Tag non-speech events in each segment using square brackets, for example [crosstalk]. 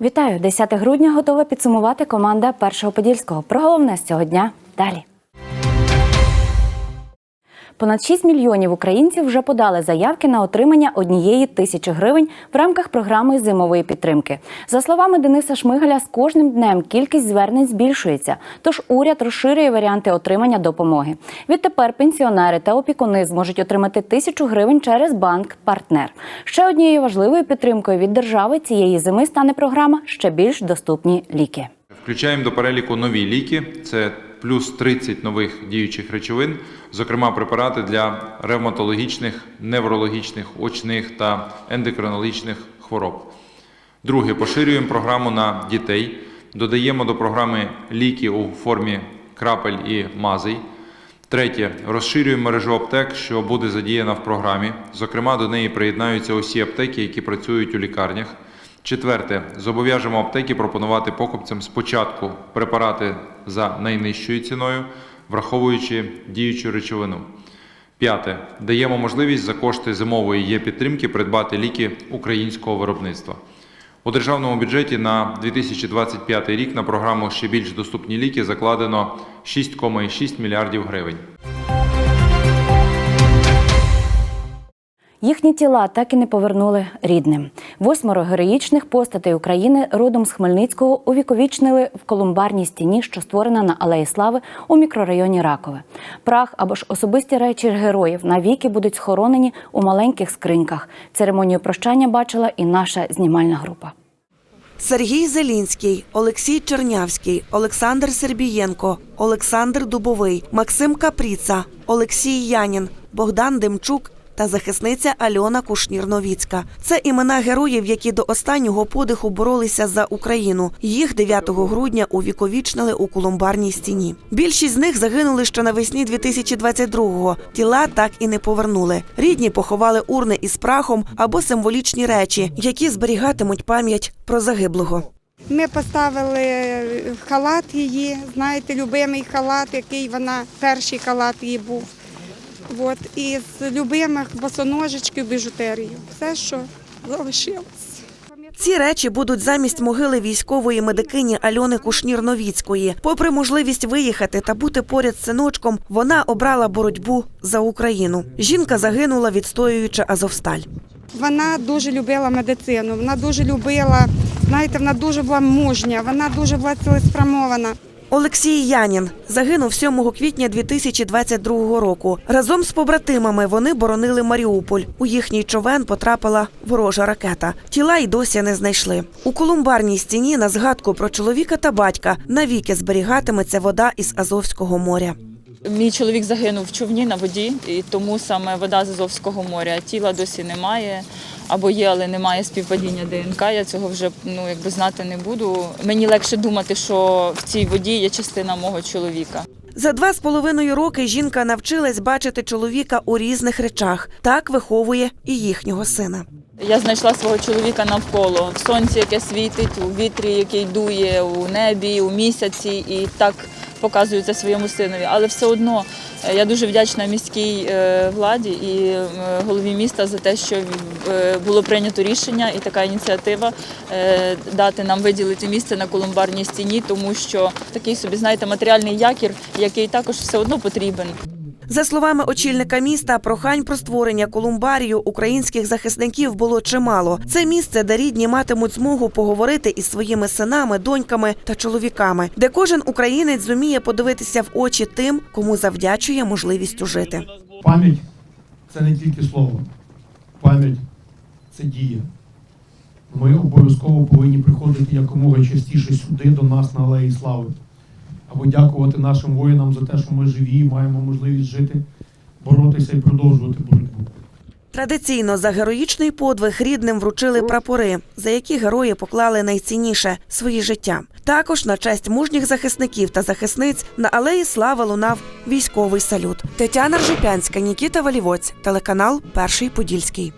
Вітаю! 10 грудня готова підсумувати команда Першого Подільського. Про головне з цього дня далі. Понад 6 мільйонів українців вже подали заявки на отримання однієї тисячі гривень в рамках програми зимової підтримки. За словами Дениса Шмигаля, з кожним днем кількість звернень збільшується, тож уряд розширює варіанти отримання допомоги. Відтепер пенсіонери та опікуни зможуть отримати тисячу гривень через банк-партнер. Ще однією важливою підтримкою від держави цієї зими стане програма ще більш доступні ліки. Включаємо до переліку нові ліки. Це плюс 30 нових діючих речовин, зокрема препарати для ревматологічних, неврологічних, очних та ендокринологічних хвороб. Друге, поширюємо програму на дітей. Додаємо до програми ліки у формі крапель і мазей. Третє, розширюємо мережу аптек, що буде задіяна в програмі. Зокрема, до неї приєднаються усі аптеки, які працюють у лікарнях. Четверте, зобов'яжемо аптеки пропонувати покупцям спочатку препарати за найнижчою ціною, враховуючи діючу речовину. П'яте, даємо можливість за кошти зимової є підтримки придбати ліки українського виробництва. У державному бюджеті на 2025 рік на програму ще більш доступні ліки закладено 6,6 мільярдів гривень. Їхні тіла так і не повернули рідним. Восьмеро героїчних постатей України родом з Хмельницького увіковічнили в колумбарній стіні, що створена на Алеї Слави у мікрорайоні Ракове. Прах або ж особисті речі героїв навіки будуть схоронені у маленьких скриньках. Церемонію прощання бачила і наша знімальна група. Сергій Зелінський, Олексій Чернявський, Олександр Сербієнко, Олександр Дубовий, Максим Капріца, Олексій Янін, Богдан Демчук та захисниця Альона Кушнір-Новіцька. Це імена героїв, які до останнього подиху боролися за Україну. Їх 9 грудня увіковічнили у Колумбарній стіні. Більшість з них загинули ще навесні 2022-го. Тіла так і не повернули. Рідні поховали урни із прахом або символічні речі, які зберігатимуть пам'ять про загиблого. Ми поставили халат її, знаєте, любимий халат, який вона, перший халат її був. От, і з любимих босоножечків, біжутерію. Все, що залишилось. Ці речі будуть замість могили військової медикині Альони Кушнір-Новіцької. Попри можливість виїхати та бути поряд з синочком, вона обрала боротьбу за Україну. Жінка загинула, відстоюючи Азовсталь. Вона дуже любила медицину, вона дуже любила, знаєте, вона дуже була мужня, вона дуже була цілеспрямована. Олексій Янін загинув 7 квітня 2022 року. Разом з побратимами вони боронили Маріуполь. У їхній човен потрапила ворожа ракета. Тіла й досі не знайшли. У колумбарній стіні на згадку про чоловіка та батька навіки зберігатиметься вода із Азовського моря. Мій чоловік загинув в човні на воді, і тому саме вода з Азовського моря. Тіла досі немає, або є, але немає співпадіння ДНК. Я цього вже ну якби знати не буду. Мені легше думати, що в цій воді є частина мого чоловіка. За два з половиною роки жінка навчилась бачити чоловіка у різних речах. Так виховує і їхнього сина. Я знайшла свого чоловіка навколо в сонці, яке світить, у вітрі, який дує, у небі, у місяці, і так показую це своєму синові. Але все одно е, я дуже вдячна міській е, владі і е, голові міста за те, що було прийнято рішення і така ініціатива дати нам виділити місце на колумбарній стіні, тому що такий собі, знаєте, матеріальний якір, який також все одно потрібен. За словами очільника міста, прохань про створення колумбарію українських захисників було чимало. Це місце, де рідні матимуть змогу поговорити із своїми синами, доньками та чоловіками, де кожен українець зуміє подивитися в очі тим, кому завдячує можливістю жити. Пам'ять це не тільки слово. Пам'ять це дія. Ми обов'язково повинні приходити якомога частіше сюди, до нас на Алеї Слави, або дякувати нашим воїнам за те, що ми живі, маємо можливість жити, боротися і продовжувати боротьбу. Традиційно за героїчний подвиг рідним вручили прапори, за які герої поклали найцінніше свої життя. Також на честь мужніх захисників та захисниць на алеї Слави лунав військовий салют. Тетяна Ржепянська, Нікіта Валівоць, телеканал Перший Подільський.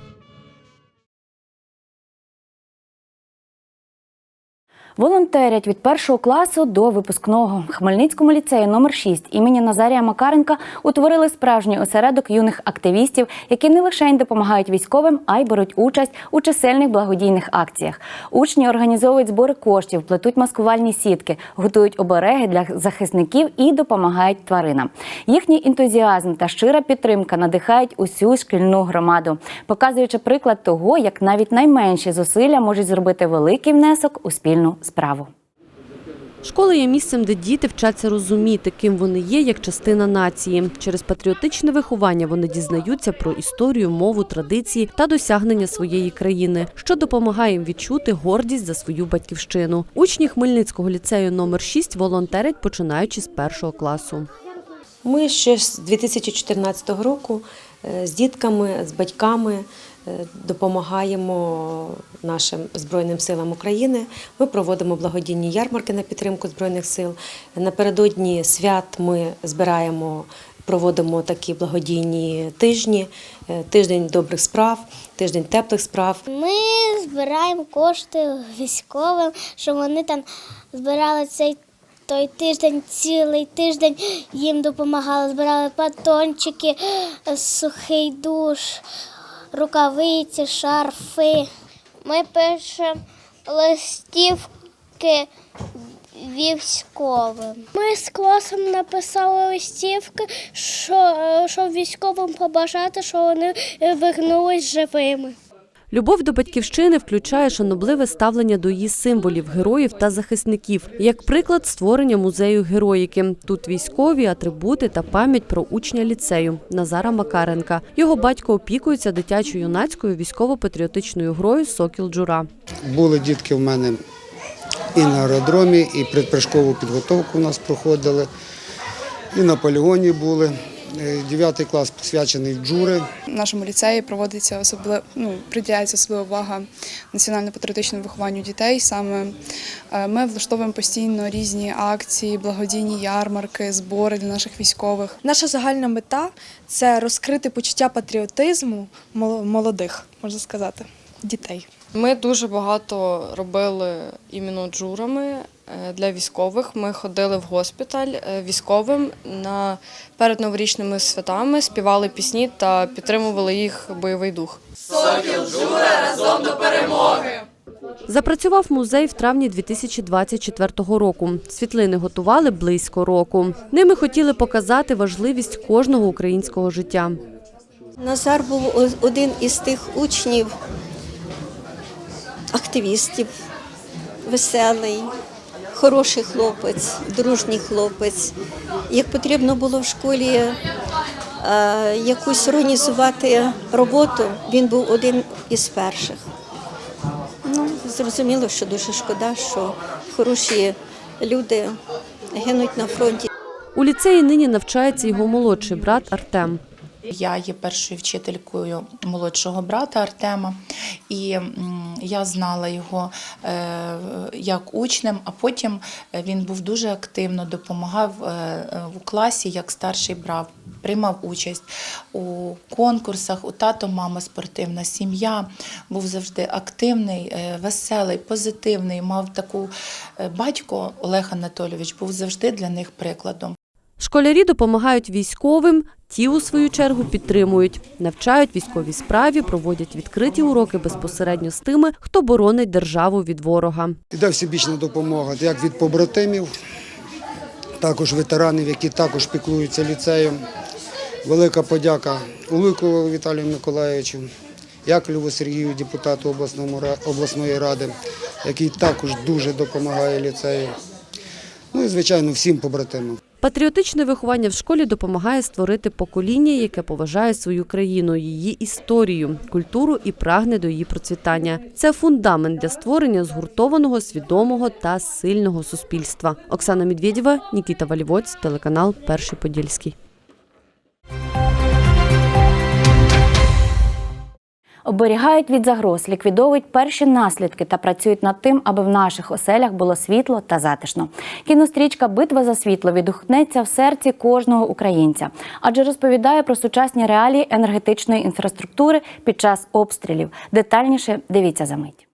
Волонтерять від першого класу до випускного. Хмельницькому ліцеї номер 6 імені Назарія Макаренка утворили справжній осередок юних активістів, які не лише допомагають військовим, а й беруть участь у чисельних благодійних акціях. Учні організовують збори коштів, плетуть маскувальні сітки, готують обереги для захисників і допомагають тваринам. Їхній ентузіазм та щира підтримка надихають усю шкільну громаду, показуючи приклад того, як навіть найменші зусилля можуть зробити великий внесок у спільну справу. Школа є місцем, де діти вчаться розуміти, ким вони є як частина нації. Через патріотичне виховання вони дізнаються про історію, мову, традиції та досягнення своєї країни, що допомагає їм відчути гордість за свою батьківщину. Учні Хмельницького ліцею номер 6 волонтерять, починаючи з першого класу. Ми ще з 2014 року е, з дітками, з батьками допомагаємо нашим Збройним силам України. Ми проводимо благодійні ярмарки на підтримку Збройних сил. Напередодні свят ми збираємо, проводимо такі благодійні тижні, е, тиждень добрих справ, тиждень теплих справ. Ми збираємо кошти військовим, щоб вони там збирали цей той тиждень, цілий тиждень їм допомагали, збирали батончики, сухий душ, рукавиці, шарфи. Ми пишемо листівки військовим. Ми з класом написали листівки, що, щоб військовим побажати, що вони вернулись живими. Любов до батьківщини включає шанобливе ставлення до її символів, героїв та захисників. Як приклад, створення музею героїки. Тут військові атрибути та пам'ять про учня ліцею Назара Макаренка. Його батько опікується дитячо-юнацькою військово-патріотичною грою Сокіл Джура. Були дітки в мене і на аеродромі, і предпрыжкову підготовку у нас проходили, і на полігоні були. Е, Дев'ятий клас посвячений джури. В нашому ліцеї проводиться особливо, ну, приділяється особлива увага національно-патріотичному вихованню дітей. Саме е, ми влаштовуємо постійно різні акції, благодійні ярмарки, збори для наших військових. Наша загальна мета це розкрити почуття патріотизму молодих, можна сказати, дітей. Ми дуже багато робили іменно джурами е, для військових. Ми ходили в госпіталь е, військовим на перед новорічними святами, співали пісні та підтримували їх бойовий дух. Запрацював музей в травні 2024 року. Світлини готували близько року. Ними хотіли показати важливість кожного українського життя. Назар був один із тих учнів, активістів, веселий, хороший хлопець, дружній хлопець. Як потрібно було в школі е, якусь організувати роботу, він був один із перших. Ну, зрозуміло, що дуже шкода, що хороші люди гинуть на фронті. У ліцеї нині навчається його молодший брат Артем. Я є першою вчителькою молодшого брата Артема, і я знала його е, як учнем, а потім він був дуже активно допомагав е, е, у класі, як старший брат, приймав участь у конкурсах, у тато, мама спортивна сім'я. Був завжди активний, е, веселий, позитивний. Мав таку батько Олег Анатолійович був завжди для них прикладом. Школярі допомагають військовим, ті, у свою чергу, підтримують, навчають військовій справі, проводять відкриті уроки безпосередньо з тими, хто боронить державу від ворога. Іде всебічна допомога як від побратимів, також ветеранів, які також піклуються ліцеєм. Велика подяка Уликову Віталію Миколаївичу, Яковлеву Сергію, депутату обласної ради, який також дуже допомагає ліцею. Ну і, звичайно, всім побратимам. Патріотичне виховання в школі допомагає створити покоління, яке поважає свою країну, її історію, культуру і прагне до її процвітання. Це фундамент для створення згуртованого, свідомого та сильного суспільства. Оксана Медведєва, Нікіта Валівоць, телеканал Перший Подільський. Оберігають від загроз, ліквідовують перші наслідки та працюють над тим, аби в наших оселях було світло та затишно. Кінострічка Битва за світло відгукнеться в серці кожного українця, адже розповідає про сучасні реалії енергетичної інфраструктури під час обстрілів. Детальніше дивіться за мить.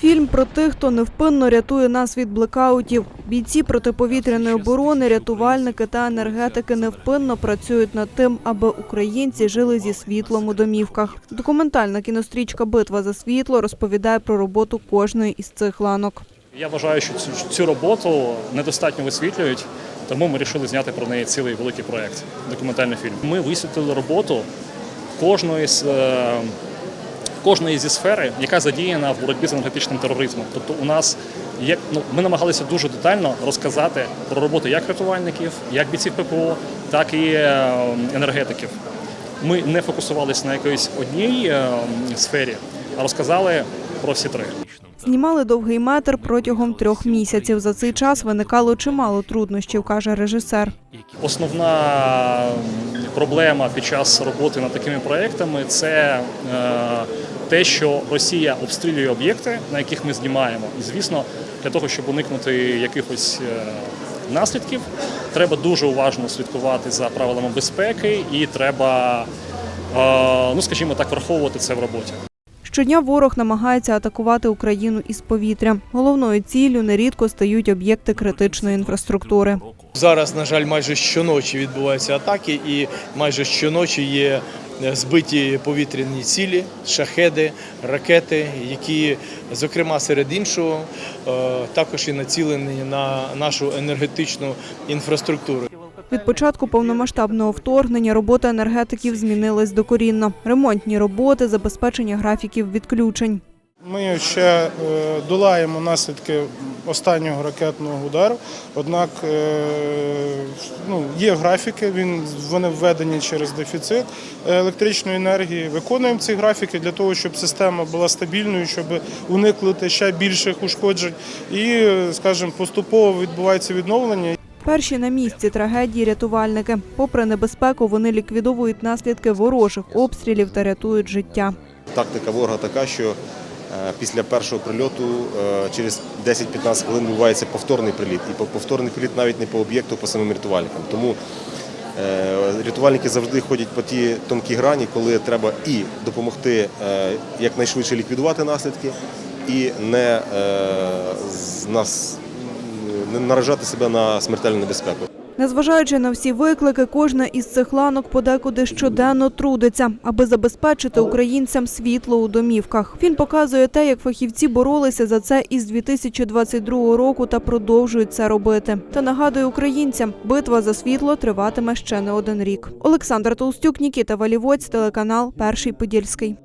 Фільм про тих, хто невпинно рятує нас від блекаутів. Бійці протиповітряної оборони, рятувальники та енергетики невпинно працюють над тим, аби українці жили зі світлом у домівках. Документальна кінострічка Битва за світло розповідає про роботу кожної із цих ланок. Я вважаю, що цю, цю роботу недостатньо висвітлюють, тому ми вирішили зняти про неї цілий великий проєкт, документальний фільм. Ми висвітлили роботу кожної з. е, Кожної зі сфери, яка задіяна в боротьбі з енергетичним тероризмом. Тобто, у нас є ну ми намагалися дуже детально розказати про роботу як рятувальників, як бійців ППО, так і е, енергетиків. Ми не фокусувалися на якоїсь одній е, сфері, а розказали про всі три. Знімали довгий метр протягом трьох місяців. За цей час виникало чимало труднощів, каже режисер. Основна проблема під час роботи над такими проектами це е, те, що Росія обстрілює об'єкти, на яких ми знімаємо. І звісно, для того, щоб уникнути якихось е, наслідків, треба дуже уважно слідкувати за правилами безпеки, і треба, е, ну скажімо так, враховувати це в роботі. Щодня ворог намагається атакувати Україну із повітря. Головною ціллю нерідко стають об'єкти критичної інфраструктури. Зараз, на жаль, майже щоночі відбуваються атаки, і майже щоночі є е, збиті повітряні цілі, шахеди, ракети, які, зокрема, серед іншого, е, також і націлені на нашу енергетичну інфраструктуру. Від початку повномасштабного вторгнення робота енергетиків змінилась докорінно. Ремонтні роботи, забезпечення графіків відключень. Ми ще е, долаємо наслідки останнього ракетного удару. Однак е, ну, є графіки, він, вони введені через дефіцит електричної енергії. Виконуємо ці графіки для того, щоб система була стабільною, щоб уникнути ще більших ушкоджень. І, е, скажімо, поступово відбувається відновлення. Перші на місці трагедії рятувальники. Попри небезпеку, вони ліквідовують наслідки ворожих обстрілів та рятують життя. Тактика ворога така, що е, після першого прильоту е, через 10-15 хвилин відбувається повторний приліт. І повторний приліт навіть не по об'єкту, по самим рятувальникам. Тому е, рятувальники завжди ходять по ті тонкі грані, коли треба і допомогти якнайшвидше ліквідувати наслідки, і не, з- нас, не наражати себе на смертельну небезпеку. Незважаючи на всі виклики, кожна із цих ланок подекуди щоденно трудиться, аби забезпечити українцям світло у домівках. Він показує те, як фахівці боролися за це із 2022 року та продовжують це робити. Та нагадує українцям, битва за світло триватиме ще не один рік. Олександр Толстюк, Нікіта Валівоць, телеканал Перший Подільський.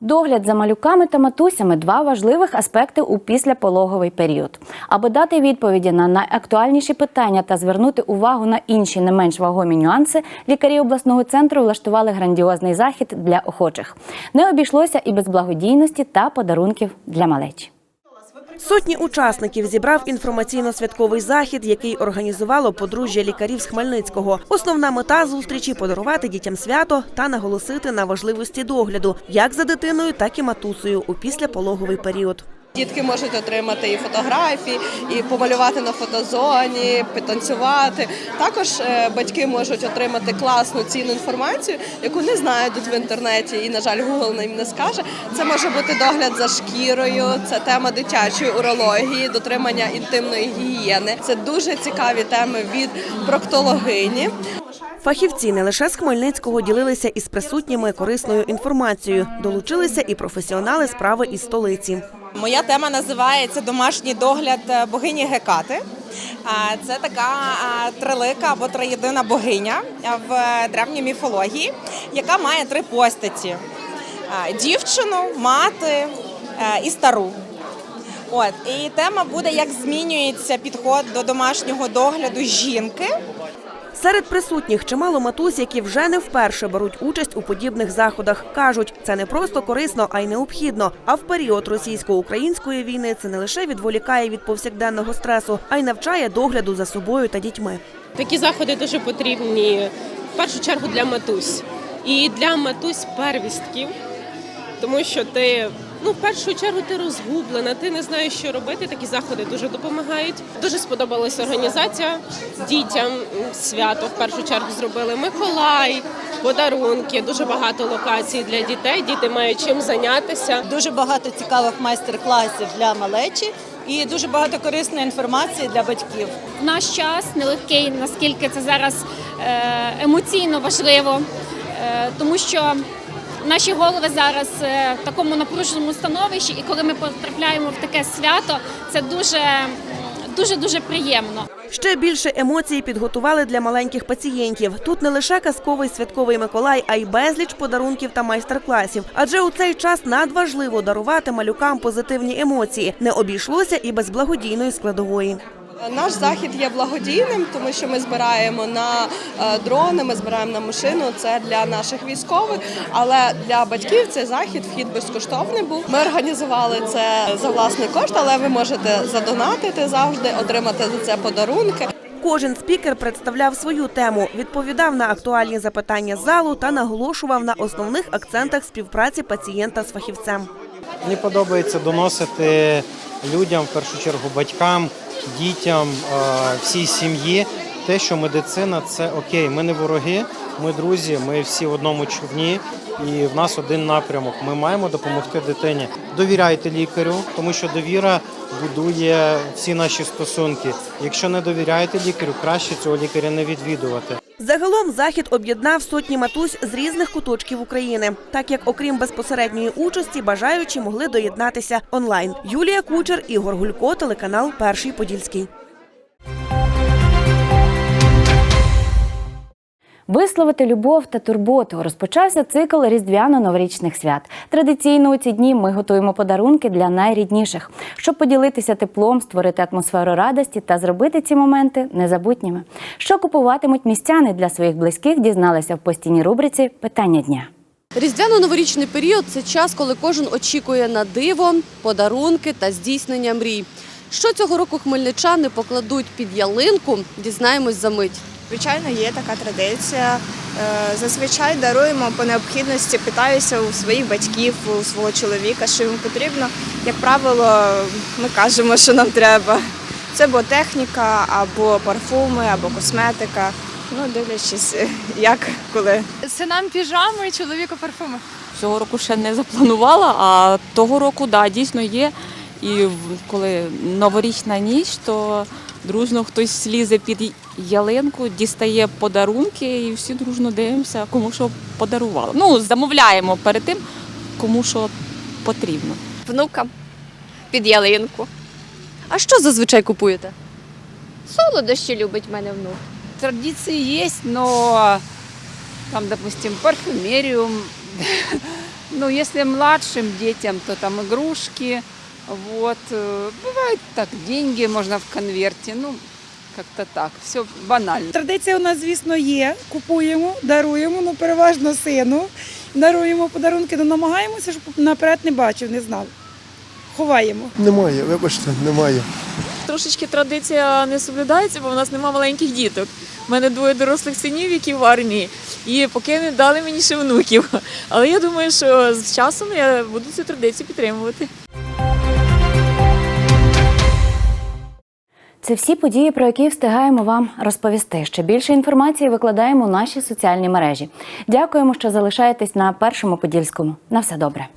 Догляд за малюками та матусями два важливих аспекти у післяпологовий період. Аби дати відповіді на найактуальніші питання та звернути увагу на інші не менш вагомі нюанси, лікарі обласного центру влаштували грандіозний захід для охочих. Не обійшлося і без благодійності та подарунків для малечі. Сотні учасників зібрав інформаційно-святковий захід, який організувало подружжя лікарів з Хмельницького. Основна мета зустрічі подарувати дітям свято та наголосити на важливості догляду як за дитиною, так і матусою у післяпологовий період. Дітки можуть отримати і фотографії, і помалювати на фотозоні, потанцювати. Також е, батьки можуть отримати класну цінну інформацію, яку не знайдуть в інтернеті, і, на жаль, Google їм не скаже. Це може бути догляд за шкірою, це тема дитячої урології, дотримання інтимної гігієни. Це дуже цікаві теми від проктологині. Фахівці не лише з Хмельницького ділилися із присутніми корисною інформацією. Долучилися і професіонали справи із столиці. Моя тема називається Домашній догляд е, богині Гекати. А, Це така трилика або триєдина богиня в древній міфології, яка має три постаті: дівчину, мати е, і стару. От і тема буде, як змінюється підход до домашнього догляду жінки. Серед присутніх чимало матусь, які вже не вперше беруть участь у подібних заходах. кажуть, це не просто корисно, а й необхідно. А в період російсько-української війни це не лише відволікає від повсякденного стресу, а й навчає догляду за собою та дітьми. Такі заходи дуже потрібні в першу чергу для матусь і для матусь первістків, тому що ти Ну, в першу чергу ти розгублена, ти не знаєш, що робити. Такі заходи дуже допомагають. Дуже сподобалася організація дітям свято. В першу чергу зробили Миколай, подарунки, дуже багато локацій для дітей. Діти мають чим зайнятися. Дуже багато цікавих майстер-класів для малечі і дуже багато корисної інформації для батьків. Наш час нелегкий, наскільки це зараз е, емоційно важливо, е, тому що наші голови зараз е, в такому напруженому становищі, і коли ми потрапляємо в таке свято, це дуже дуже дуже приємно. Ще більше емоцій підготували для маленьких пацієнтів. Тут не лише казковий святковий Миколай, а й безліч подарунків та майстер-класів. Адже у цей час надважливо дарувати малюкам позитивні емоції. Не обійшлося і без благодійної складової. Наш захід є благодійним, тому що ми збираємо на е, дрони, ми збираємо на машину. Це для наших військових. Але для батьків цей захід вхід безкоштовний був. Ми організували це за власний кошт, але ви можете задонатити завжди, отримати за це подарунки. Кожен спікер представляв свою тему, відповідав на актуальні запитання залу та наголошував на основних акцентах співпраці пацієнта з фахівцем. Мені подобається доносити людям, в першу чергу батькам, дітям, е, всій сім'ї, те, що медицина це окей. Ми не вороги, ми друзі, ми всі в одному човні, і в нас один напрямок. Ми маємо допомогти дитині. Довіряйте лікарю, тому що довіра будує всі наші стосунки. Якщо не довіряєте лікарю, краще цього лікаря не відвідувати. Загалом захід об'єднав сотні матусь з різних куточків України, так як, окрім безпосередньої участі, бажаючі могли доєднатися онлайн. Юлія Кучер, Ігор Гулько, телеканал Перший Подільський. Висловити любов та турботу розпочався цикл різдвяно-новорічних свят. Традиційно у ці дні ми готуємо подарунки для найрідніших, щоб поділитися теплом, створити атмосферу радості та зробити ці моменти незабутніми. Що купуватимуть містяни для своїх близьких, дізналися в постійній рубриці Питання дня. Різдвяно-новорічний період це час, коли кожен очікує на диво, подарунки та здійснення мрій. Що цього року хмельничани покладуть під ялинку, дізнаємось за мить. Звичайно, є така традиція. Е, Зазвичай даруємо по необхідності, питаюся у своїх батьків, у свого чоловіка, що йому потрібно. Як правило, ми кажемо, що нам треба. Це або техніка, або парфуми, або косметика. Ну, дивлячись, як коли. Синам піжами, чоловіку парфуми. Цього року ще не запланувала, а того року да, дійсно є. І коли новорічна ніч, то дружно хтось лізе під ялинку, дістає подарунки і всі дружно дивимося, кому що подарували. Ну, замовляємо перед тим, кому що потрібно. внукам під ялинку. А що зазвичай купуєте? Солодощі любить в мене внук. Традиции есть, но там, допустим, парфюмерию. [laughs] Ну, если младшим детям, то там игрушки. Вот. э, Бывает так, деньги можно в конверте. Ну, как-то так. Все банально. Традиція у нас, звісно, є. Купуємо, даруємо, ну переважно сину. Даруємо подарунки, але намагаємося, щоб наперед не бачив, не знав. Ховаємо. Немає, вибачте, немає. Трошечки традиція не соблюдається, бо в нас немає маленьких діток. У мене двоє дорослих синів, які в армії, і поки не дали мені ще внуків. Але я думаю, що з часом я буду цю традицію підтримувати. Це всі події, про які встигаємо вам розповісти. Ще більше інформації викладаємо у наші соціальні мережі. Дякуємо, що залишаєтесь на першому подільському. На все добре.